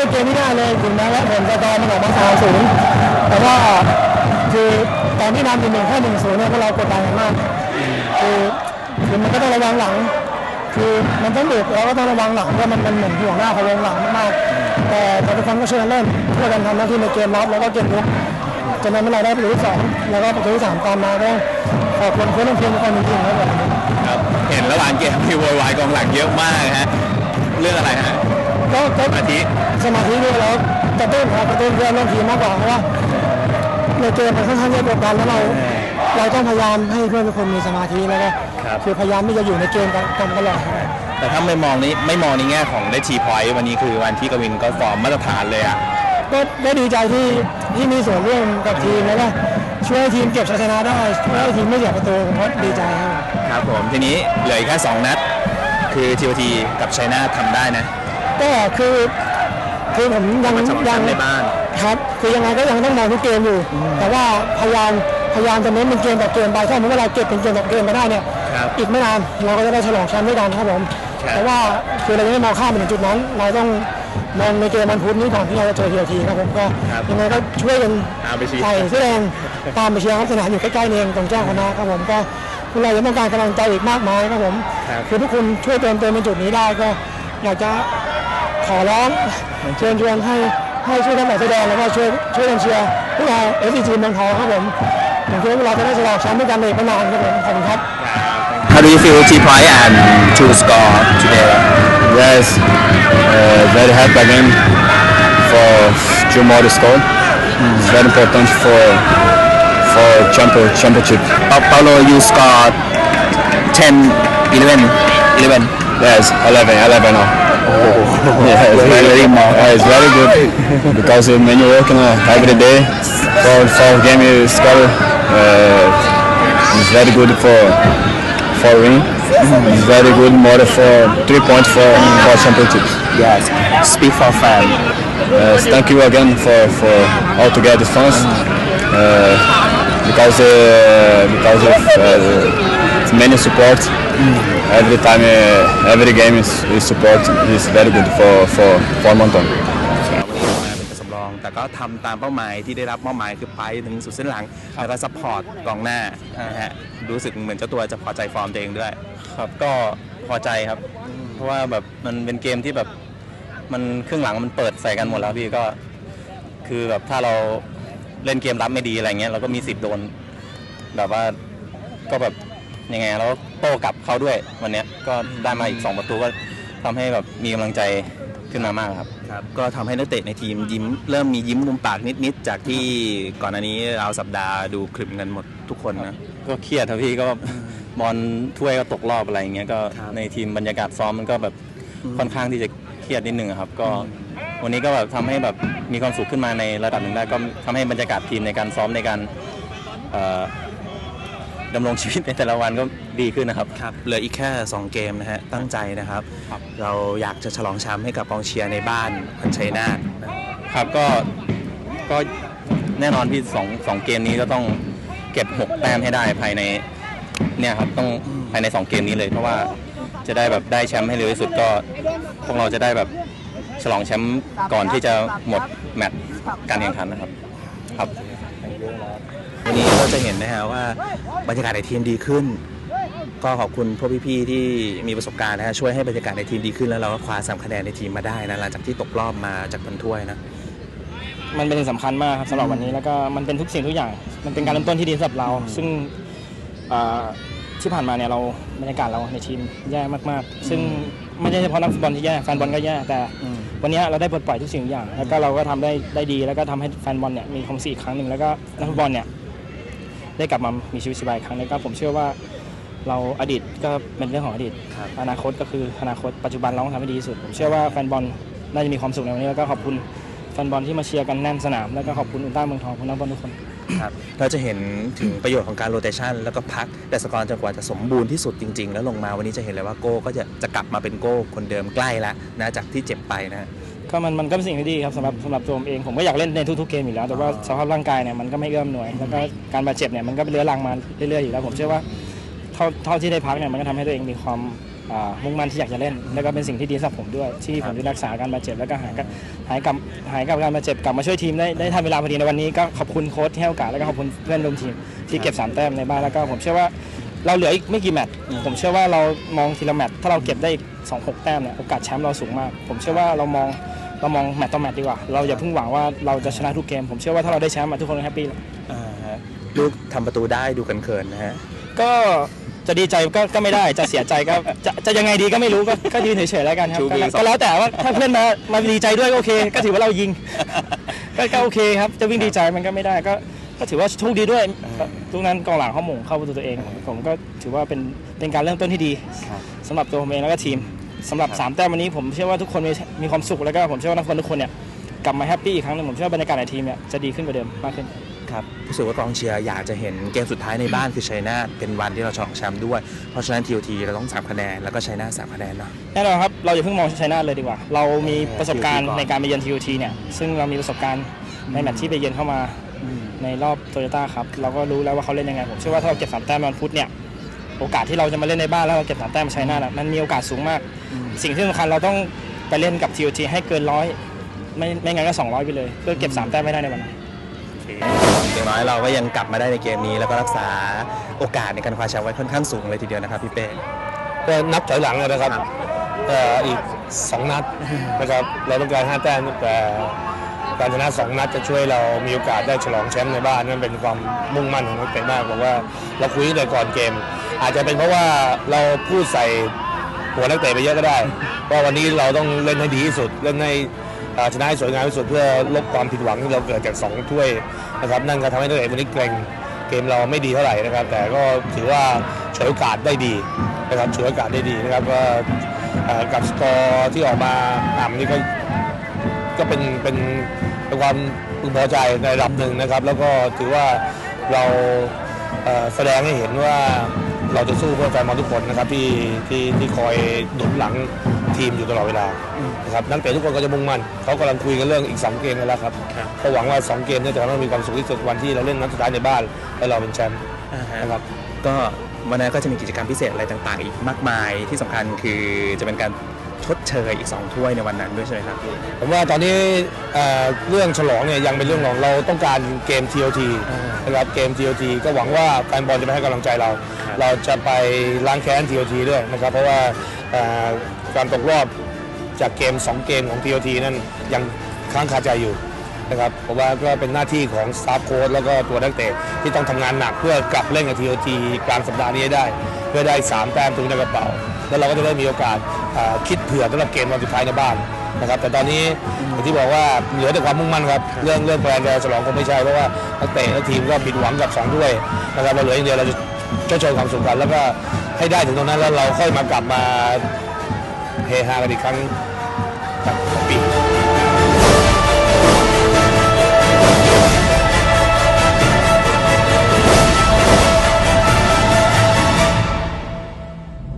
ช่เกมที่ง่ายเลยถึงแม้ว่าผลสกอร์มันออกมาสามศูนย์แต่ว่าคือตอนที่นำเป็นหนึ่งแค่หนึ่งศูนย์เนี่ยพวกเรากดดันมากคือคือมันก็ต้องระวังหลัง คือมันต้องเด็กเราก็ต้องระวังหลังเพราะมันมันเหมือนห่วงหน้าเขาวงหลังมากๆแต่แต่ทุกคนก็ช่วยกันเล่นช่วยกันทำหน้าที่ในเกมรับแล้วก็เกมลุกจนทำให้เราได้ประตูที่สองแล้วก็ประตูที่สามตามมาก็ขอบคุณเพื่อนเพื่อนทุกคนจริงๆครับครับเห็นระหว่างเกมมีโวยวายกองหลังเยอะมากฮะเรื่องอะไรฮะ ก็ก็สมาธิสมาธิด้วยแล้วกระตุ้นครับกระตุ้นเพื่อนร่วมทีมมากกว่าเพราะว่าในเกมมันค่อนข้างจะกดดันแล้วเราเราต้องพยายามให้เพื่อนทุกคนมีสมาธิแล้วก็คือพยายามที่จะอยู่ในเกมกันกันตลอดครับแต่ถ้าไม่มองนี้ไม่มองในแง่ของได้ทีพอยต์วันนี้คือวันที่กวินก็ฟอร์มมาตรฐานเลยอะก็ได้ดีใจที่ที่มีส่วนร่วมกับทีมแล้วก็ช่วยให้ทีมเก็บชัยชนะได้ช่วยให้ทีมไม่เสียประตูผมก็ดีใจครับครับผมทีนี้เหลืออีกแค่ 2 นัด คือทีโอทีกับชัยนาททำได้นะ ก็คือคือผมยังมันฉลองแชยัมป์ในบ้านครับคือยังไงก็ยังต้องมองทุกเกมอยู่ แต่ว่าพยายามพยายามจะเน้นเป็นเกมต่อเกมไปถ้าสมมติว่าเราเก็บเป็นเกมต่อเกมไปได้เนี่ยครับอีกไม่นานเราก็จะได้ฉลองแชมป์ด้วยกันครับผมครับแต่ว่าคือเรายังไม่มองข้ามไปถึงจุดนั้น เราต้องมองในเกมวันพุธนี้ก่อนที่เราจะเจอเทียทีครับผมก็ยังไงก็ช่วยกันตามไปชี้ใส่เสื้อแดงตามไปเชียร์ครับสนามอยู่ใกล้ๆนี่เองตรงแจ้งคณะครับผมก็พวกเรายังต้องการกำลังใจอีกมากมายครับผมครับคือทุกคนช่วยเติมเต็มในจุดนี้ได้ก็อยากจะ ขอร้องเชิญชวนให้ให้ช่วยกันใส่เสื้อแดงแล้วก็ช่วยช่วยกันเชียร์พวกเราเอฟซีจีเมืองทองครับผมผมคิดว่าพวกเราจะได้ฉลองแชมป์ด้วยกันในอีกไม่นานครับผมขอบคุณครับ How do you feel T point and to score today Yes, uh, very happy again for two more to score. It's very important for for champion, championship. Pa- Paulo you scored 10 11 11 Yes, 11, 11 now. Yeah, it's very, yeah, it's very good because uh, when you work uh, every day for for game score, uh, it's very good for for win. It's very good more for three points for for championship. yes speak for fan Uh, thank you again for, for all together fans uh, because uh, because of uh, many support every time uh, every game is, is support is very good for for for Monton. วันนี้มาเป็นตัวสำรอง แต่ก็ทำตามเป้าหมายที่ได้รับมอบหมายคือไปถึงสุดเส้นหลัง แล้วก็ซัพพอร์ตกองหน้านะฮะรู้สึกเหมือนเจ้าตัวจะพอใจฟอร์มตัวเองด้วย ครับก็พอใจครับ เพราะว่าแบบมันเป็นเกมที่แบบมันครึ่งหลังมันเปิดใส่กันหมดแล้วพี่ก็คือแบบถ้าเราเล่นเกมรับไม่ดีอะไรเงี้ยเราก็มีสิทธิ์โดนแบบว่าก็แบบ ยังไงเราก็โต้กลับเขาด้วยวันเนี้ยก็ได้มาอีก 2 ประตูก็ทำให้แบบมีกำลังใจขึ้นมามากครับ ครับก็ทำให้นักเตะในทีมยิ้มเริ่มมียิ้มมุมปากนิดๆจากที่ก่อนอันนี้เราวสัปดาห์ดูคลิปกันหมดทุกคนนะ ก็เครียดครับพี่ก็บอลถ้วยก็ตกรอบอะไรอย่างเงี้ยก็ครับในทีมบรรยากาศซ้อมมันก็แบบค่อนข้างที่จะเครียดนิดนึงอะครับ ก็วันนี้ก็แบบทำให้แบบมีความสุขขึ้นมาในระดับหนึ่งได้ก็ทำให้บรรยากาศทีมในการซ้อมในการเอ่อ ดำรงชีวิตในแต่ละวันก็ดีขึ้นนะครับ ครับเหลืออีกแค่ 2 เกมนะฮะตั้งใจนะครับเราอยากจะฉลองแชมป์ให้กับกองเชียร์ในบ้านพันชัยนาทนะครับก็ก็แน่นอนพี่สองสองเกมนี้ก็ต้องเก็บหกแต้มให้ได้ภายในเนี่ยครับต้องภายในสองเกมนี้เลย เพราะว่าจะได้แบบได้แชมป์ให้เร็วที่สุดก็พวกเราจะได้แบบฉลองแชมป์ก่อนที่จะหมดแมตช์การแข่งขันนะครับ ครับ วันนี้ก็จะเห็นนะฮะว่าบรรยากาศในทีมดีขึ้น ก็ขอบคุณพวกพี่ๆที่มีประสบการณ์นะฮะช่วยให้บรรยากาศในทีมดีขึ้นแล้วเราก็คว้าสามคะแนนในทีมมาได้นะหลังจากที่ตกรอบมาจากพันถ้วยนะ มันเป็นสิ่งสำคัญมากครับสำหรับวันนี้แล้วก็มันเป็นทุกสิ่งทุกอย่าง มันเป็นการเริ่มต้นที่ดีสำหรับเรา ซึ่งเอ่อที่ผ่านมาเนี่ยเราบรรยากาศเราในทีมแย่มากๆ ซึ่ง ไม่ใช่เฉพาะนักฟุตบอลที่แย่แฟนบอลก็แย่แต่ วันนี้เราได้ปลดปล่อยทุกสิ่งทุกอย่าง แล้วก็เราก็ทำได้ได้ดี แล้วก็ทำให้แฟนบอลเนี่ยมีความสุขอีกครั้งหนึ่งแล้วก็นักฟุตบอลเนี่ยได้กลับมามีชีวิตชีวาอีกครั้งหนึงก็ผมเชื่อว่าเราอดีตก็เป็นเรื่องของอดีต ครับ อนาคตก็คืออนาคตปัจจุบันเราต้องทำให้ดีที่สุด ผมเชื่อว่าแฟนบอลน่าจะมีความสุขในวันนี้แล้วก็ขอบคุณแฟนบอลที่มาเชียร์กันแน่นสนาม แล้วก็ขอบคุณอุลตร้าเมืองทองคุณนักบอลทุกคน ครับเราจะเห็นถึงประโยชน์ของการโรเตชันแล้วก็พักแต่สกอร์จนกว่าจะสมบูรณ์ที่สุดจริง ๆ แล้วลงมาวันนี้จะเห็นเลยว่าโก้ก็จะจะกลับมาเป็นโก้คนเดิมใกล้แล้วนะจากที่เจ็บไปนะก็มันมันก็เป็นสิ่งที่ดีครับสำหรับสำหรับตัวผมเองผมก็อยากเล่นในทุกๆเกมอยู่แล้ว แต่ว่าสภาพร่างกายเนี่ยมันก็ไม่เอื้อมหน่วย แล้วก็การบาดเจ็บเนี่ยมันก็เป็นเรื้อรังมาเรื่อยๆอยู่แล้วผมเชื่อว่าเท่าเท่าที่ได้พักเนี่ยมันก็ทำให้ตัวเองมีความอ่า มุ่งมั่นที่อยากจะเล่น แล้วก็เป็นสิ่งที่ดีสำหรับผมด้วย ที่ผมได้รักษาการบาดเจ็บแล้วก็หายกับหายกับหายกับการบาดเจ็บกลับมาช่วยทีมได้ได้ทันเวลาพอดีในวันนี้ก็ขอบคุณโค้ชที่ให้โอกาสแล้วก็ขอบคุณเพื่อนร่วมทีมที่เก็บสามแต้มในบ้านแล้วก็ผมเชื่อว่าเราเหลืออีกไม่กี่แมตช์ผมเชื่อว่าเรามองทีละแมตช์ถ้าเราเก็บได้อีกสองหกแต้มเนี่ยโอกาสแชมป์เราสูงมาก ผมเชื่อว่าเรามองเรามองแมตต์ต่อแมตต์ดีกว่า เราอย่าเพิ่งหวังว่าเราจะชนะทุกเกม ผมเชื่อว่าถ้าเราได้แชมป์อะทุกคนแฮปปี้อ่าฮะลูกทำประตูได้ดูกันเขินๆนะฮะก็ จะดีใจก็ก็ไม่ได้จะเสียใจก็จะจะยังไงดีก็ไม่รู้ก็ก็ยืนเฉยๆแล้วกันครับชูก็มือแล้วสอง ก็แล้วแต่ว่าถ้าเพื่อนมามาดีใจด้วยก็โอเค ก็ถือว่าเรายิง ก็ก็โอเคครับ จะวิ่งดีใจมันก็ไม่ได้ก็ก็ถือว่าโชคดีด้วยทุกนั้นกองหลังเขาหม่งเข้าประตูตัวเอง ผมก็ถือว่าเป็นเป็นการเริ่มต้นที่ดีสำหรับตัวผมเองแล้วก็ทีมสำหรับสามแต้มวันนี้ผมเชื่อว่าทุกคนมีมีความสุขแล้วก็ผมเชื่อว่านักฟุตบอลทุกคนเนี่ยกลับมาแฮปปี้อีกครั้งหนึงผมเชื่อว่าบรรยากาศในทีมเนี่ยจะดีขึ้นกว่าเดิมมากขึ้น ครับรู้สึกว่ากองเชียร์อยากจะเห็นเกมสุดท้ายในบ้านคือชัยนาทเป็นวันที่เราฉลองแชมป์ด้วย เพราะฉะนั้นทีโอทีเราต้องสามคะแนนแล้วก็ชัยนาทสามคะแนนเนาะแน่นอนครับเราอย่าเพิ่งมองชัยนาทเลยดีกว่า เรามีประสบการณ์ TOT ก่อนในการไปเยือน TOT เนี่ยซึ่งเรามีประสบการณ์ในแมตช์ที่ไปเยือนเข้ามาในรอบโตโยต้าครับเราก็รู้แล้วว่าเขาเล่นยังไงผมเชื่อว่าถ้าเราเก็บสามแต้มวันพุธเนี่ยโอกาสที่เราจะมาเล่นในบ้านแล้วเราเก็บสามแต้มชัยนาทอะมันมีโอกาสสูงมาก สิ่งที่สำคัญเราต้องไปเล่นกับ TOT ให้เกินร้อยไม่ไม่งั้นก็200ไปเลย เพื่อเก็บสามแต้มไม่ได้ในวันนั้น อย่างน้อยเราก็ยังกลับมาได้ในเกมนี้ แล้วก็รักษาโอกาสในการคว้าแชมป์ไว้ค่อนข้างสูงเลยทีเดียวนะครับพี่เป้ก็นับถอยหลังเลยนะครับเอ่ออีก 2 นัดนะครับเราต้องการ 5 แต้มแต่การชนะ 2 นัดจะช่วยเรามีโอกาสได้ฉลองแชมป์ในบ้านนั่นเป็นความมุ่งมั่นของนักเตะมากบอกว่าเราคุยตั้งแต่ก่อนเกม อาจจะเป็นเพราะว่าเราพูดใส่หัวนักเตะไปเยอะก็ได้ว่าวันนี้เราต้องเล่นให้ดีที่สุดเล่นให้ ชนะให้สวยงามที่สุดเพื่อลบความผิดหวังที่เราเกิดจากสองถ้วยนะครับนั่นก็ทำให้นักเตะวันนี้เกรงเกมเราไม่ดีเท่าไหร่นะครับ แต่ก็ถือว่าฉวยโอกาสได้ดีนะครับฉวยโอกาสได้ดีนะครับก็กับสกอร์ที่ออกมาอ่ำนี่ก็ก็เป็นเป็นความพึงพอใจในระดับหนึ่งนะครับ แล้วก็ถือว่าเราแสดงให้เห็นว่าเราจะสู้เพื่อแฟนบอลทุกคนนะครับที่ที่ที่คอยหนุนหลัง ทีมอยู่ตลอดเวลานะครับนักเตะทุกคนก็จะมุ่งมั่นเขากำลังคุยกันเรื่องอีก 2 เกมกันแล้วครับก็หวังว่า 2 เกมเนี้จะทำให้เรามีความสุขที่สุดวันที่เราเล่นนัดสุดท้ายในบ้านและเราเป็นแชมป์นะครับก็วันนั้นก็จะมีกิจกรรมพิเศษอะไรต่างๆ อีกมากมายที่สำคัญคือจะเป็นการชดเชยอีก 2 ถ้วยในวันนั้นด้วยใช่ไหมครับพี่ผมว่าตอนนี้เอ่อเรื่องฉลองเนี่ยยังเป็นเรื่องของเราต้องการเกม TOT อ่านนะครับเกม TOT ก็หวังว่าแฟนบอลจะไปให้กำลังใจเราครับเราจะไปล้างแค้น TOT ด้วยนะครับเพราะว่าเอ่อ การตกรอบจากเกม 2 เกมของ TOT นั่นยังค้างคาใจอยู่นะครับเพราะว่าก็เป็นหน้าที่ของสตาฟโค้ชแล้วก็ตัวนักเตะที่ต้องทำงานหนักเพื่อกลับเล่นกับ TOT กลางสัปดาห์นี้ได้ เพื่อได้ 3 แต้มถึงในกระเป๋า แล้วเราก็จะได้มีโอกาสคิดเผื่อสำหรับเกมวันสุดท้ายในบ้านนะครับแต่ตอนนี้อย่างที่บอกว่าเหลือแต่ความมุ่งมั่นครับเรื่องเรื่องแพลนจะฉลองคงไม่ใช่เพราะว่านักเตะและทีมก็ผิดหวังกับสองด้วยนะครับเราเหลืออย่างเดียวเราจะชดเชยความสุขกันแล้วก็ให้ได้ถึงตรงนั้นแล้วเราค่อยมากลับมา เฮฮ